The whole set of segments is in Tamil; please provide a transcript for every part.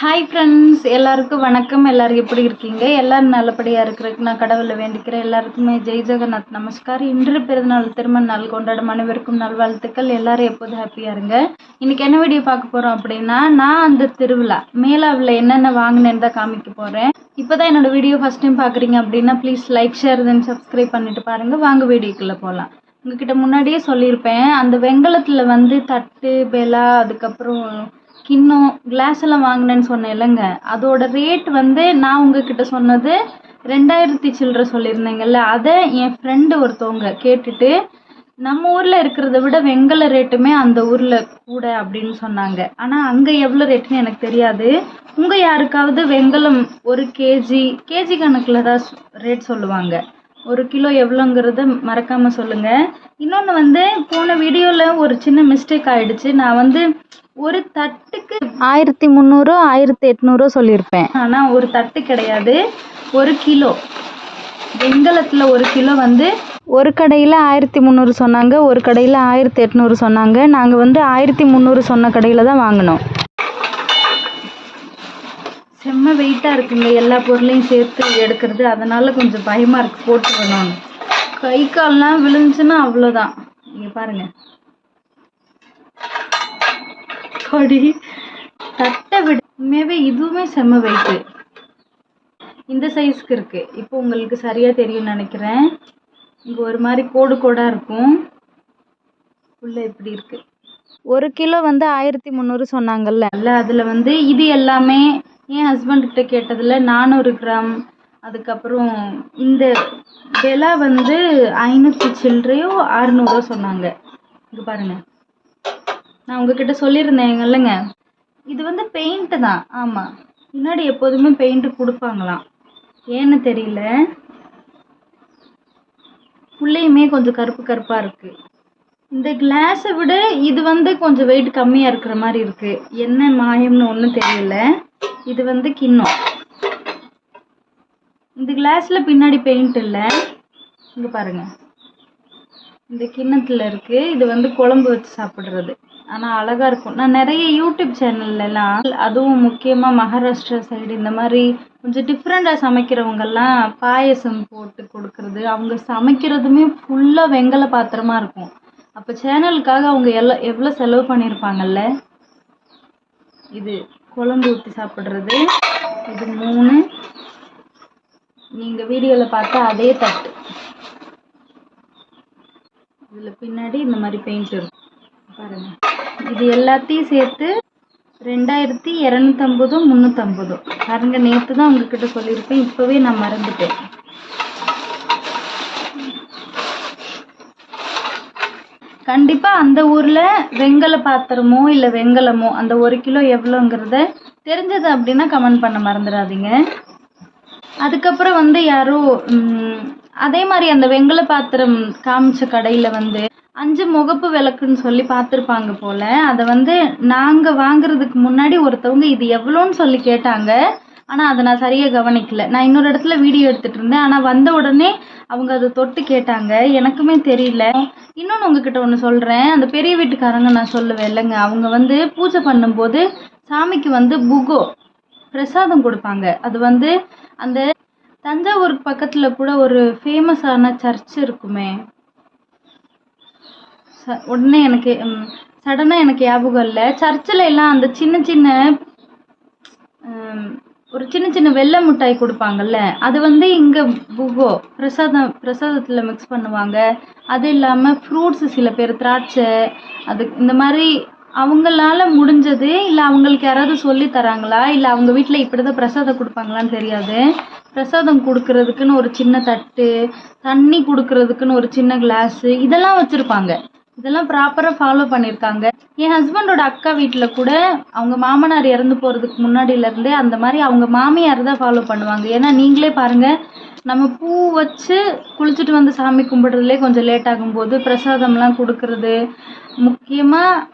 ஹாய் ஃப்ரெண்ட்ஸ் எல்லாருக்கும் வணக்கம். எல்லாரும் எப்படி இருக்கீங்க? எல்லாரும் நல்லபடியாக இருக்கிறதுக்கு நான் கடவுளை வேண்டிக்கிறேன். எல்லாருக்குமே ஜெய் ஜெகநாத் நமஸ்கார் இன்று பிறந்தநாள் திருமண நாள் கொண்டாடும் அனைவருக்கும் நல்வாழ்த்துக்கள். எல்லாரும் எப்போதும் ஹாப்பியாக இருங்க. இன்னைக்கு என்ன வீடியோ பார்க்க போகிறோம் அப்படின்னா நான் அந்த திருவிழா மேலாவில் என்னென்ன வாங்கினேன்னு தான் காமிக்க போகிறேன் இப்போ தான் என்னோட வீடியோ ஃபஸ்ட் டைம் பார்க்குறீங்க அப்படின்னா please like share then subscribe பண்ணிட்டு பாருங்கள் வாங்க வீடியோக்குள்ளே போகலாம் உங்ககிட்ட முன்னாடியே சொல்லியிருப்பேன். அந்த வெங்கலத்தில் வந்து தட்டு பெலா அதுக்கப்புறம் கிண்ணம் கிளாஸ் எல்லாம் வாங்கினேன்னு சொன்னேன் இல்லைங்க. அதோட ரேட் வந்து நான் உங்ககிட்ட சொன்னது ரெண்டாயிரத்தி சில்லற சொல்லியிருந்தேங்கல்ல அதை என் ஃப்ரெண்டு ஒருத்தவங்க கேட்டுட்டு நம்ம ஊரில் இருக்கிறத விட வெங்கல ரேட்டுமே அந்த ஊரில் கூட அப்படின்னு சொன்னாங்க. ஆனால் அங்கே எவ்வளோ ரேட்டுன்னு எனக்கு தெரியாது. உங்கள் யாருக்காவது வெங்கலம் ஒரு கேஜி கேஜி கணக்கில் தான் ரேட் சொல்லுவாங்க. ஒரு கிலோ எவ்வளோங்கிறத மறக்காமல் சொல்லுங்கள் இன்னொன்று வந்து போன வீடியோவில் ஒரு சின்ன மிஸ்டேக் ஆகிடுச்சு நான் வந்து ஒரு தட்டுக்கு ஆயிரத்தி முந்நூறோ ஆயிரத்தி எட்நூறோ சொல்லியிருப்பேன். ஆனால் ஒரு தட்டு கிடையாது. ஒரு கிலோ. வெங்கலத்தில் ஒரு கிலோ வந்து ஒரு கடையில் ஆயிரத்தி முந்நூறு சொன்னாங்க ஒரு கடையில் ஆயிரத்தி எட்நூறு சொன்னாங்க. நாங்கள் வந்து ஆயிரத்தி முந்நூறு சொன்ன கடையில் தான் வாங்கினோம். செம்ம வெயிட்டாக இருக்குங்க. எல்லா பொருளையும் சேர்த்து எடுக்கிறது. அதனால கொஞ்சம் பயமாக இருக்குது போட்டு வேணும்னு கை கால்லாம் விழுந்துச்சுன்னா அவ்வளோதான் இங்கே பாருங்க. கடி தட்டை விட உண்மையாகவே இதுவுமே செம்ம வெயிட்டு இந்த சைஸ்க்கு இருக்கு. இப்போ உங்களுக்கு சரியா தெரியும்னு நினைக்கிறேன். இங்கே ஒரு மாதிரி கோடு கோடாக இருக்கும். உள்ள இப்படி இருக்கு. ஒரு கிலோ வந்து ஆயிரத்தி முந்நூறு சொன்னாங்கல்ல. அல்ல அதில் வந்து இது எல்லாமே என் ஹஸ்பண்ட் கிட்ட கேட்டதில் நானூறு கிராம். அதுக்கப்புறம் இந்த விலை வந்து ஐநூற்றி சில்லறையோ அறுநூறோ சொன்னாங்க. இங்கே பாருங்கள் நான் உங்ககிட்ட சொல்லியிருந்தேன் இல்லைங்க? இது வந்து பெயிண்ட்டு தான். ஆமாம் முன்னாடி எப்போதுமே பெயிண்ட்டு கொடுப்பாங்களாம். ஏன்னு தெரியல. உள்ளேயுமே கொஞ்சம் கருப்பு கருப்பாக இருக்குது இந்த கிளாஸை விட இது வந்து கொஞ்சம் வெயிட் கம்மியாக இருக்கிற மாதிரி இருக்குது என்ன மாயம்னு ஒன்றும் தெரியல. இது வந்து கிண்ணம். இந்த கிளாஸில் பின்னாடி பெயிண்ட் இல்லை. இங்கே பாருங்க. இந்த கிண்ணத்தில் இருக்குது இது வந்து குழம்பு வச்சு சாப்பிட்றது. ஆனால் அழகாக இருக்கும். நான் நிறைய யூடியூப் சேனல்லலாம் அதுவும் முக்கியமாக மகாராஷ்டிரா சைடு இந்த மாதிரி கொஞ்சம் டிஃப்ரெண்ட்டாக சமைக்கிறவங்கெல்லாம் பாயசம் போட்டு கொடுக்கறது அவங்க சமைக்கிறதுமே ஃபுல்லாக வெங்கல பாத்திரமா இருக்கும். அப்போ சேனலுக்காக அவங்க எல்லாம் எவ்வளோ செலவு பண்ணியிருப்பாங்கல்ல இது குழம்பு ஊற்றி சாப்பிட்றது. இது மூணு. நீங்கள் வீடியோவில் பார்த்தா அதே தட்டு. இதில் பின்னாடி இந்த மாதிரி பெயிண்ட் இருக்கும். பாருங்கள் இது எல்லாத்தையும் சேர்த்து ரெண்டாயிரத்தி இரநூத்தம்பதும் முந்நூற்றம்பதும் பாருங்க நேற்று தான் உங்ககிட்ட சொல்லியிருப்பேன் இப்போவே நான் மறந்துட்டேன். கண்டிப்பாக அந்த ஊரில் வெங்கல பாத்திரமோ இல்லை வெங்கலமோ அந்த ஒரு கிலோ எவ்வளோங்கிறத தெரிஞ்சது அப்படின்னா கமெண்ட் பண்ண மறந்துடாதீங்க. அதுக்கப்புறம் வந்து யாரோ அதே மாதிரி அந்த வெங்கல பாத்திரம் காமிச்ச கடையில் வந்து அஞ்சு முகப்பு விளக்குன்னு சொல்லி பார்த்துருப்பாங்க போல. அதை வந்து நாங்கள் வாங்குறதுக்கு முன்னாடி ஒருத்தவங்க இது எவ்வளோன்னு சொல்லி கேட்டாங்க. ஆனால் அதை நான் சரியாக கவனிக்கல. நான் இன்னொரு இடத்துல வீடியோ எடுத்துட்டு இருந்தேன். ஆனால் வந்த உடனே அவங்க அதை தொட்டு கேட்டாங்க. எனக்குமே தெரியல. இன்னொன்று உங்ககிட்ட ஒன்று சொல்கிறேன் அந்த பெரிய வீட்டுக்காரங்க நான் சொல்லுவேன் இல்லைங்க. அவங்க வந்து பூஜை பண்ணும்போது சாமிக்கு வந்து புகோ பிரசாதம் கொடுப்பாங்க. அது வந்து அந்த தஞ்சாவூர் பக்கத்தில் கூட ஒரு ஃபேமஸான சர்ச் இருக்குமே. ச- உடனே எனக்கு சடனாக எனக்கு ஞாபகம் இல்லை. சர்ச்சில் எல்லாம் அந்த சின்ன சின்ன ஒரு சின்ன சின்ன வெள்ளை மிட்டாய் கொடுப்பாங்கல்ல அது வந்து இங்கே புகோ பிரசாதம் பிரசாதத்தில் மிக்ஸ் பண்ணுவாங்க. அது இல்லாமல் ஃப்ரூட்ஸ் சில பேர் திராட்சை அது இந்த மாதிரி அவங்களால முடிஞ்சது இல்லை அவங்களுக்கு யாராவது சொல்லி தராங்களா? இல்லை அவங்க வீட்டில் இப்படி தான் பிரசாதம் கொடுப்பாங்களான்னு தெரியாது. பிரசாதம் கொடுக்கறதுக்குன்னு ஒரு சின்ன தட்டு தண்ணி கொடுக்கறதுக்குன்னு ஒரு சின்ன கிளாஸு இதெல்லாம் வச்சுருப்பாங்க. இதெல்லாம் ப்ராப்பராக ஃபாலோ பண்ணியிருக்காங்க என் ஹஸ்பண்டோட அக்கா வீட்டில் கூட அவங்க மாமனார் இறந்து போகிறதுக்கு முன்னாடியிலேருந்தே அந்த மாதிரி அவங்க மாமியார் தான் ஃபாலோ பண்ணுவாங்க. ஏன்னா நீங்களே பாருங்கள் நம்ம பூ வச்சு குளிச்சுட்டு வந்து சாமி கும்பிட்றதுலே கொஞ்சம் லேட் ஆகும்போது பிரசாதம்லாம் கொடுக்கறது முக்கியமாக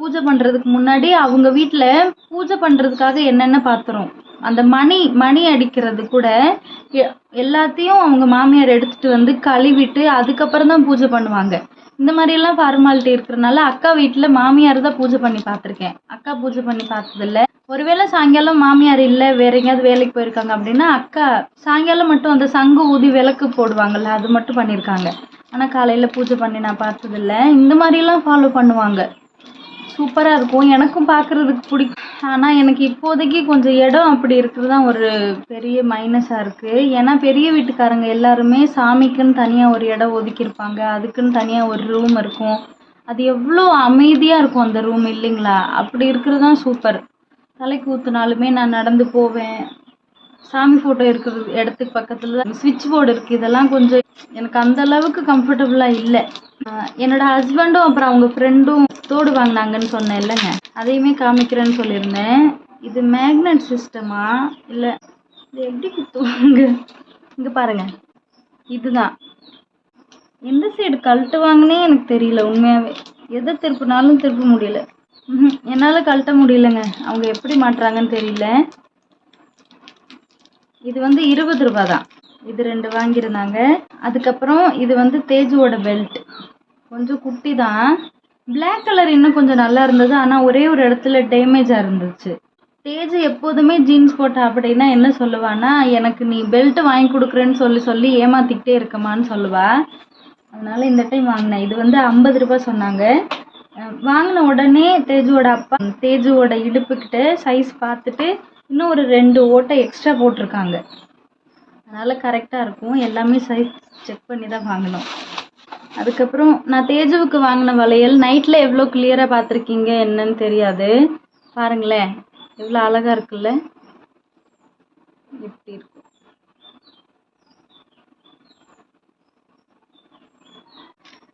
பூஜை பண்ணுறதுக்கு முன்னாடி அவங்க வீட்டில் பூஜை பண்ணுறதுக்காக என்னென்ன பாத்திரம்? அந்த மணி மணி அடிக்கிறது கூட எ- எல்லாத்தையும் அவங்க மாமியார் எடுத்துட்டு வந்து கழுவிட்டு அதுக்கப்புறம் தான் பூஜை பண்ணுவாங்க. இந்த மாதிரியெல்லாம் ஃபார்மாலிட்டி இருக்கிறனால அக்கா வீட்டில் மாமியார் தான் பூஜை பண்ணி பார்த்துருக்கேன் அக்கா பூஜை பண்ணி பார்த்ததில்ல. ஒருவேளை சாயங்காலம் மாமியார் இல்லை வேற எங்கேயாவது வேலைக்கு போயிருக்காங்க அப்படின்னா அக்கா சாயங்காலம் மட்டும் அந்த சங்கு ஊதி விளக்கு போடுவாங்கல்ல அது மட்டும் பண்ணியிருக்காங்க. ஆனால் காலையில் பூஜை பண்ணி நான் பார்த்ததில்ல. இந்த மாதிரிலாம் ஃபாலோ பண்ணுவாங்க. சூப்பராக இருக்கும். எனக்கும் பார்க்குறதுக்கு பிடிக்கும். ஆனால் எனக்கு இப்போதைக்கு கொஞ்சம் இடம் அப்படி இருக்கிறது தான் ஒரு பெரிய மைனஸாக இருக்குது ஏன்னா பெரிய வீட்டுக்காரங்க எல்லாருமே சாமிக்குன்னு தனியாக ஒரு இடம் ஒதுக்கியிருப்பாங்க. அதுக்குன்னு தனியாக ஒரு ரூம் இருக்கும். அது எவ்வளோ அமைதியாக இருக்கும் அந்த ரூம் இல்லைங்களா? அப்படி இருக்கிறது தான் சூப்பர் தலைக்கு ஊற்றுனாலுமே நான் நடந்து போவேன். சாமி ஃபோட்டோ இருக்கிற இடத்துக்கு பக்கத்தில் சுவிட்ச் போர்டு இருக்குது இதெல்லாம் கொஞ்சம் எனக்கு அந்த அளவுக்கு கம்ஃபர்டபுளாக இல்லை. என்னோட ஹஸ்பண்டும் அப்புறம் அவங்க ஃப்ரெண்டும் தோடு வாங்கினாங்கன்னு சொன்னேன் இல்லைங்க அதையுமே காமிக்கிறேன்னு சொல்லியிருந்தேன். இது மேக்னெட் சிஸ்டமா இல்லை இது எப்படி குத்துவாங்க? இங்கே பாருங்க. இதுதான். எந்த சைடு கழட்டு வாங்கினே எனக்கு தெரியல உண்மையாகவே எதை திருப்பினாலும் திருப்ப முடியல. என்னால் கழட்ட முடியலங்க. அவங்க எப்படி மாட்டுறாங்கன்னு தெரியல. இது வந்து இருபது ரூபா தான். இது ரெண்டு வாங்கியிருந்தாங்க. அதுக்கப்புறம் இது வந்து தேஜுவோட பெல்ட் கொஞ்சம் குட்டி தான். பிளாக் கலர் இன்னும் கொஞ்சம் நல்லா இருந்தது ஆனால் ஒரே ஒரு இடத்துல டேமேஜாக இருந்துச்சு. தேஜ் எப்போதுமே ஜீன்ஸ் போட்ட அப்படின்னா என்ன சொல்லுவான்னா எனக்கு நீ பெல்ட் வாங்கி கொடுக்குறேன்னு சொல்லி சொல்லி ஏமாத்திக்கிட்டே இருக்கமான்னு சொல்லுவா. அதனால இந்த டைம் வாங்கினேன். இது வந்து ஐம்பது ரூபாய் சொன்னாங்க. வாங்கின உடனே தேஜுவோட அப்பா தேஜுவோட இடுப்புக்கிட்ட சைஸ் பார்த்துட்டு இன்னும் ஒரு ரெண்டு ஓட்டை எக்ஸ்ட்ரா போட்டிருக்காங்க. அதனால் கரெக்டாக இருக்கும். எல்லாமே சைஸ் செக் பண்ணி தான் வாங்கினோம். அதுக்கப்புறம் நான் தேஜுவுக்கு வாங்கின வளையல் நைட்டில் எவ்வளோ கிளியராக பார்த்துருக்கீங்க என்னன்னு தெரியாது. பாருங்களேன் எவ்வளோ அழகாக இருக்குல்ல? எப்படி இருக்கும்?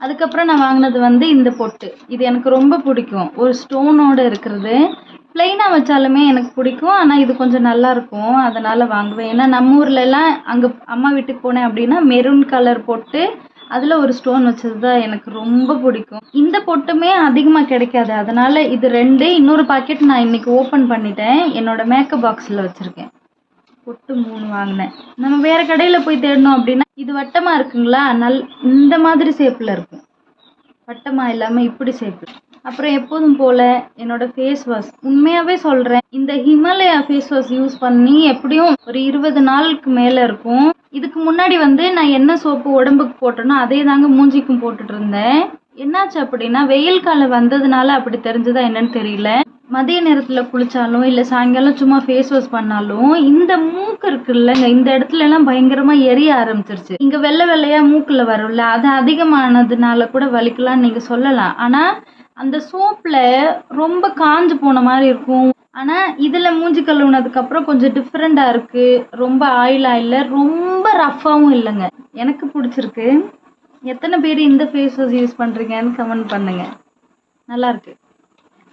அதுக்கப்புறம் நான் வாங்கினது வந்து இந்த பொட்டு. இது எனக்கு ரொம்ப பிடிக்கும். ஒரு ஸ்டோனோட இருக்கிறது. பிளெயினாக வச்சாலுமே எனக்கு பிடிக்கும். ஆனால் இது கொஞ்சம் நல்லா இருக்கும். அதனால வாங்குவேன். ஏன்னா நம்ம ஊர்ல எல்லாம் அங்கே அம்மா வீட்டுக்கு போனேன் அப்படின்னா மெரூன் கலர் பொட்டு அதில் ஒரு ஸ்டோன் வச்சது தான் எனக்கு ரொம்ப பிடிக்கும். இந்த பொட்டுமே அதிகமாக கிடைக்காது. அதனால் இது ரெண்டு இன்னொரு பாக்கெட் நான் இன்றைக்கி ஓப்பன் பண்ணிட்டேன். என்னோட மேக்கப் பாக்ஸில் வச்சுருக்கேன். பொட்டு மூணு வாங்கினேன். நம்ம வேறு கடையில் போய் தேடணும் அப்படின்னா இது வட்டமாக இருக்குங்களா? நல் இந்த மாதிரி ஷேப்பில் இருக்கும். வட்டமாக இல்லாமல் இப்படி ஷேப்பு அப்புறம் எப்போதும் போல என்னோட ஃபேஸ் வாஷ் உண்மையாகவே சொல்கிறேன் இந்த ஹிமாலயா ஃபேஸ் வாஷ் யூஸ் பண்ணி எப்படியும் ஒரு இருபது நாளுக்கு மேலே இருக்கும். இதுக்கு முன்னாடி வந்து நான் என்ன சோப்பு உடம்புக்கு போட்டேனோ அதே தாங்க மூஞ்சிக்கும் போட்டுட்டு இருந்தேன். என்னாச்சு அப்படின்னா வெயில் காலம் வந்ததுனால அப்படி தெரிஞ்சதா என்னன்னு தெரியல. மதிய நேரத்தில் குளிச்சாலும் இல்லை சாயங்காலம் சும்மா ஃபேஸ் வாஷ் பண்ணாலும் இந்த மூக்கு இருக்குல்லங்க இந்த இடத்துல எல்லாம் பயங்கரமா எரிய ஆரம்பிச்சிருச்சு. இங்க வெள்ளை வெள்ளையா மூக்குல வரும்ல அது அதிகமானதுனால கூட வலிக்கலாம்னு நீங்க சொல்லலாம். ஆனா அந்த சோப்பில் ரொம்ப காஞ்சு போன மாதிரி இருக்கும். ஆனால் இதில் மூஞ்சி கழுவுனதுக்கப்புறம் கொஞ்சம் டிஃப்ரெண்ட்டாக இருக்குது ரொம்ப ஆயிலாக இல்லை ரொம்ப ரஃப்பாவும் இல்லைங்க. எனக்கு பிடிச்சிருக்கு. எத்தனை பேர் இந்த ஃபேஸ் வாஷ் யூஸ் பண்ணுறீங்கன்னு கமெண்ட் பண்ணுங்கள் நல்லா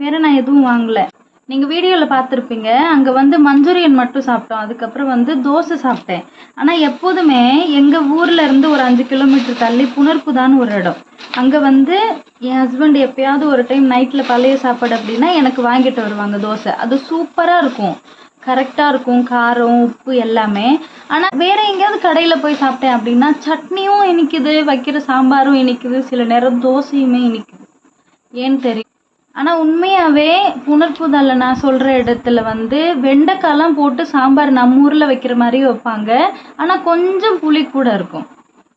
வேறு நான் எதுவும் வாங்கலை. நீங்கள் வீடியோவில் பார்த்துருப்பீங்க. அங்கே வந்து மஞ்சூரியன் மட்டும் சாப்பிட்டோம். அதுக்கப்புறம் வந்து தோசை சாப்பிட்டேன். ஆனால் எப்போதுமே எங்கள் ஊரில் இருந்து ஒரு அஞ்சு கிலோமீட்டர் தள்ளி புனர்புதான்னு ஒரு இடம். அங்க வந்து என் ஹஸ்பண்ட் எப்பயாவது ஒரு டைம் நைட்ல பழைய சாப்பாடு அப்படின்னா எனக்கு வாங்கிட்டு வருவாங்க தோசை. அது சூப்பரா இருக்கும். கரெக்டா இருக்கும். காரம் உப்பு எல்லாமே. ஆனா வேற எங்கேயாவது கடையில போய் சாப்பிட்டேன் அப்படின்னா சட்னியும் இனிக்குது வைக்கிற சாம்பாரும் இனிக்குது சில நேரம் தோசையுமே இனிக்குது. ஏன்னு தெரியும் ஆனா உண்மையாவே புனர்புதல்ல நான் சொல்ற இடத்துல வந்து வெண்டைக்காய்லாம் போட்டு சாம்பார் நம்ம ஊரில் வைக்கிற மாதிரி வைப்பாங்க. ஆனால் கொஞ்சம் புளி கூட இருக்கும்.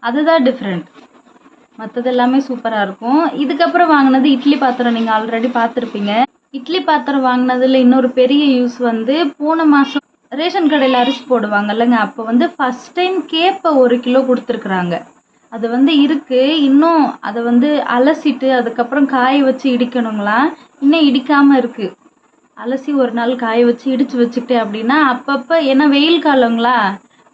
அதுதான் டிஃப்ரெண்ட் மற்றது எல்லாமே சூப்பரா இருக்கும். இதுக்கப்புறம் வாங்கினது இட்லி பாத்திரம் நீங்க ஆல்ரெடி பார்த்துருப்பீங்க இட்லி பாத்திரம் வாங்கினதுல இன்னொரு பெரிய யூஸ் வந்து போன மாசம் ரேஷன் கடையில் அரிசி போடுவாங்கல்லங்க அப்போ வந்து ஃபஸ்ட் டைம் கேப்பை ஒரு கிலோ கொடுத்துருக்குறாங்க. அது வந்து இருக்கு. இன்னும் அதை வந்து அலசிட்டு அதுக்கப்புறம் காய வச்சு இடிக்கணுங்களா? இன்னும் இடிக்காம இருக்கு. அலசி ஒரு நாள் காய வச்சு இடிச்சு வச்சுக்கிட்டேன் அப்படின்னா அப்பப்போ ஏன்னா வெயில் காலங்களா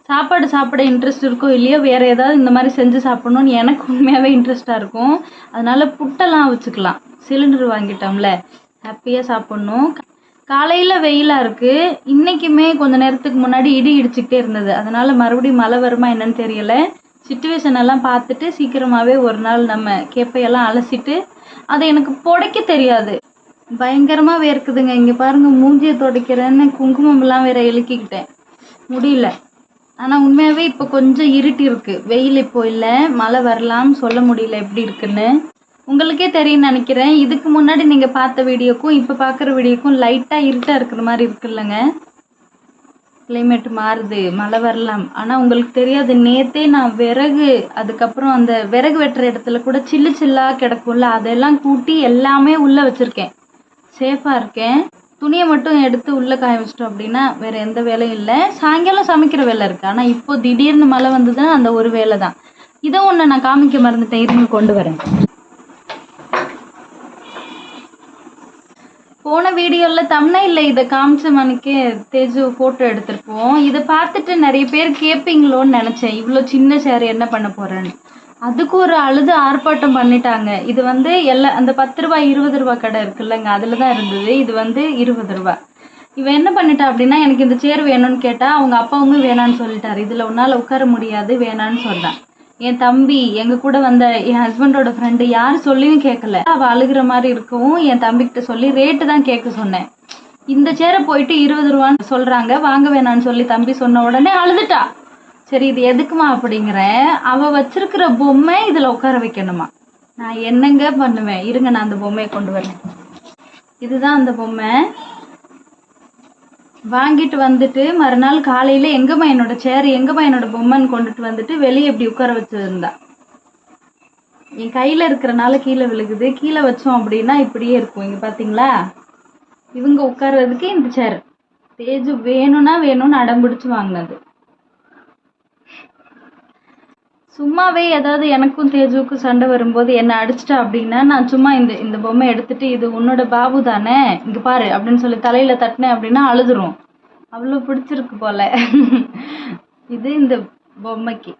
சாப்பாடு சாப்பிட இன்ட்ரெஸ்ட் இருக்கோ இல்லையோ வேற ஏதாவது இந்த மாதிரி செஞ்சு சாப்பிடணும்னு எனக்கு உண்மையாகவே இன்ட்ரெஸ்டாக இருக்கும். அதனால புட்டெல்லாம் வச்சுக்கலாம். சிலிண்டர் வாங்கிட்டோம்ல ஹாப்பியாக சாப்பிட்ணும். காலையில் வெயிலாக இருக்குது இன்றைக்குமே கொஞ்ச நேரத்துக்கு முன்னாடி இடி இடிச்சுக்கிட்டே இருந்தது. அதனால மறுபடியும் மழை வருமா என்னன்னு தெரியல. சுச்சுவேஷன் எல்லாம் பார்த்துட்டு சீக்கிரமாகவே ஒரு நாள் நம்ம கேப்பையெல்லாம் அலசிட்டு அதை எனக்கு புடைக்க தெரியாது. பயங்கரமாக வேர்க்குதுங்க. இங்கே பாருங்க மூஞ்சியை துடைக்கிறேன்னு குங்குமம்லாம் வேற இழுக்கிக்கிட்டேன். முடியல. ஆனா உண்மையாவே இப்போ கொஞ்சம் இருட்டி இருக்கு. வெயில் இப்போ இல்லை மழை வரலாம் சொல்ல முடியல எப்படி இருக்குன்னு. உங்களுக்கே தெரியும் நினைக்கிறேன். இதுக்கு முன்னாடி நீங்க பார்த்த வீடியோக்கும் இப்போ பார்க்குற வீடியோக்கும் லைட்டா இருட்டா இருக்கிற மாதிரி இருக்குல்லங்க. கிளைமேட் மாறுது மழை வரலாம். ஆனால் உங்களுக்கு தெரியாது நேத்தே நான் விறகு அதுக்கப்புறம் அந்த விறகு வெட்டுற இடத்துல கூட சில்லு சில்லாக கிடக்கும்ல அதெல்லாம் கூட்டி எல்லாமே உள்ளே வச்சுருக்கேன். சேஃபாக இருக்கேன். துணியை மட்டும் எடுத்து உள்ளே காய வச்சிட்டோம் அப்படின்னா வேறு எந்த வேலையும் இல்லை. சாயங்காலம் சமைக்கிற வேலை இருக்குது ஆனால் இப்போ திடீர்னு மழை வந்ததுன்னா அந்த ஒரு வேலை தான். இதை ஒன்று நான் காமிக்க மறந்துட்டேன். இருங்க கொண்டு வரேன். போன வீடியோவில் இல்லை இதை காமிச்ச மணிக்கே தேஜு ஃபோட்டோ எடுத்திருப்போம். இதை பார்த்துட்டு நிறைய பேர் கேட்பீங்களோன்னு நினச்சேன். இவ்வளோ சின்ன சேர் என்ன பண்ண போகிறேன்னு அதுக்கு ஒரு அழுது ஆர்ப்பாட்டம் பண்ணிட்டாங்க. இது வந்து எல்லா அந்த பத்து ரூபாய் இருபது ரூபாய் கடை இருக்குல்லங்க அதில் தான் இருந்தது. இது வந்து இருபது ரூபாய் இவன் என்ன பண்ணிட்டா அப்படின்னா எனக்கு இந்த சேர் வேணும்னு கேட்டால் அவங்க அப்பாவும் வேணான்னு சொல்லிட்டாரு. இதில் உன்னால் உட்கார முடியாது வேணான்னு சொன்னான். என் தம்பி எங்க கூட வந்த என் ஹஸ்பண்டோட ஃப்ரெண்டு யார் சொல்லியும் கேட்கல அவ அழுகிற மாதிரி இருக்கவும் என் தம்பிக்கிட்ட சொல்லி ரேட்டு தான் கேட்க சொன்னேன். இந்த சேரை போயிட்டு இருபது ரூபான்னு சொல்றாங்க வாங்க வேணான்னு சொல்லி தம்பி சொன்ன உடனே அழுதுட்டா. சரி இது எதுக்குமா அப்படிங்கிறேன் அவ வச்சிருக்கிற பொம்மை இதுல உட்கார வைக்கணுமா? நான் என்னங்க பண்ணுவேன்? இருங்க நான் அந்த பொம்மையை கொண்டு வரேன். இதுதான் அந்த பொம்மை. வாங்கிட்டு வந்துட்டு மறுநாள் காலையில எங்கம்மா என்னோட சேர் எங்கம்மா என்னோட பொம்மைன்னு கொண்டுட்டு வந்துட்டு வெளியே இப்படி உட்கார வச்சிருந்தா. என் கையில இருக்கிறனால கீழே விழுகுது. கீழே வச்சோம் அப்படின்னா இப்படியே இருக்கும். இங்க பாத்தீங்களா? இவங்க உட்கார்றதுக்கு இந்த சேர் தேஜு வேணும்னா வேணும்னு அடம்பிடிச்சு வாங்கினது. சும்மாவே ஏதாவது எனக்கும் தேஜுவுக்கும் சண்டை வரும்போது என்ன அடிச்சிட்டா அப்படின்னா நான் சும்மா இந்த இந்த பொம்மை எடுத்துட்டு இது உன்னோட பாபு தானே இங்க பாரு அப்படின்னு சொல்லி தலையில தட்டினேன் அப்படின்னா அழுதுரும். அவ்வளோ பிடிச்சிருக்கு போல. இது இந்த பொம்மைக்கு.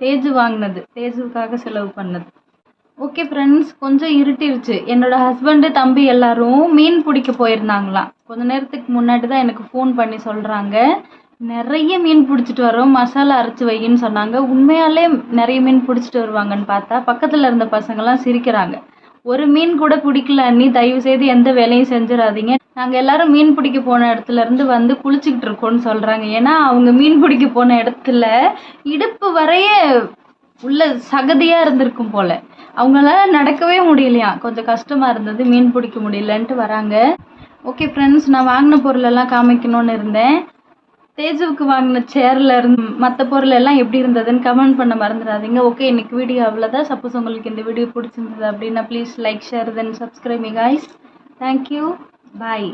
தேஜு வாங்கினது. தேஜுவுக்காக செலவு பண்ணது. ஓகே ஃப்ரெண்ட்ஸ் கொஞ்சம் இருட்டிருச்சு. என்னோட ஹஸ்பண்டு தம்பி எல்லாரும் மீன் பிடிக்க போயிருந்தாங்களாம். கொஞ்ச நேரத்துக்கு முன்னாடி தான் எனக்கு ஃபோன் பண்ணி சொல்கிறாங்க நிறைய மீன் பிடிச்சிட்டு வரோம். மசாலா அரைச்சி வைன்னு சொன்னாங்க. உண்மையாலே நிறைய மீன் பிடிச்சிட்டு வருவாங்கன்னு பார்த்தா பக்கத்தில் இருந்த பசங்கெல்லாம் சிரிக்கிறாங்க. ஒரு மீன் கூட பிடிக்கல அண்ணி. தயவு செய்து எந்த வேலையும் செஞ்சிடாதீங்க. நாங்கள் எல்லாரும் மீன் பிடிக்க போன இடத்துல இருந்து வந்து குளிச்சுக்கிட்டு இருக்கோம்னு சொல்கிறாங்க ஏன்னா அவங்க மீன் பிடிக்க போன இடத்துல இடுப்பு வரைய உள்ள சகதியாக இருந்திருக்கும் போல. அவங்களால நடக்கவே முடியலையா? கொஞ்சம் கஷ்டமாக இருந்தது. மீன் பிடிக்க முடியலன்ட்டு வராங்க. ஓகே ஃப்ரெண்ட்ஸ் நான் வாங்கின பொருளெல்லாம் காமிக்கணும்னு இருந்தேன். தேஜுவுக்கு வாங்கின சேர்ல இருந்து மற்ற பொருள் எல்லாம் எப்படி இருந்ததுன்னு கமெண்ட் பண்ண மறந்துடாதீங்க. ஓகே இன்னைக்கு வீடியோ அவ்வளோதான் சப்போஸ் உங்களுக்கு இந்த வீடியோ பிடிச்சிருந்தது அப்படின்னா please like share then subscribe me guys thank you bye